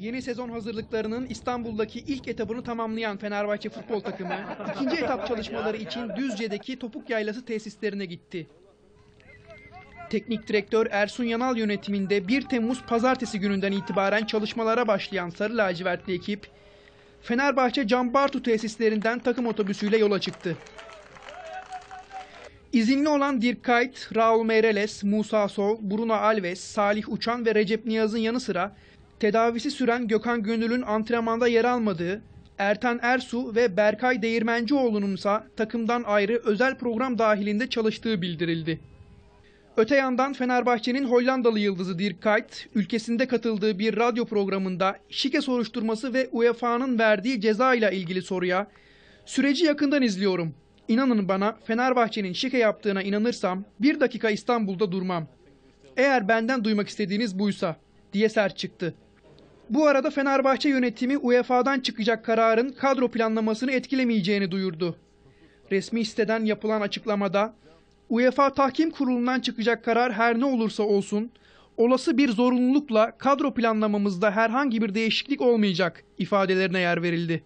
Yeni sezon hazırlıklarının İstanbul'daki ilk etabını tamamlayan Fenerbahçe futbol takımı ikinci etap çalışmaları için Düzce'deki Topuk Yaylası tesislerine gitti. Teknik direktör Ersun Yanal yönetiminde 1 Temmuz pazartesi gününden itibaren çalışmalara başlayan Sarı Lacivertli ekip Fenerbahçe Can Bartu tesislerinden takım otobüsüyle yola çıktı. İzinli olan Dirk Kuyt, Raul Meireles, Musa Sol, Bruno Alves, Salih Uçan ve Recep Niyaz'ın yanı sıra tedavisi süren Gökhan Gönül'ün antrenmanda yer almadığı, Ertan Ersu ve Berkay Değirmencioğlu'nun ise takımdan ayrı özel program dahilinde çalıştığı bildirildi. Öte yandan Fenerbahçe'nin Hollandalı yıldızı Dirk Kuyt, ülkesinde katıldığı bir radyo programında şike soruşturması ve UEFA'nın verdiği ceza ile ilgili soruya "Süreci yakından izliyorum. İnanın bana Fenerbahçe'nin şike yaptığına inanırsam bir dakika İstanbul'da durmam. Eğer benden duymak istediğiniz buysa." diye sert çıktı. Bu arada Fenerbahçe yönetimi UEFA'dan çıkacak kararın kadro planlamasını etkilemeyeceğini duyurdu. Resmi siteden yapılan açıklamada UEFA Tahkim Kurulu'ndan çıkacak karar her ne olursa olsun olası bir zorunlulukla kadro planlamamızda herhangi bir değişiklik olmayacak ifadelerine yer verildi.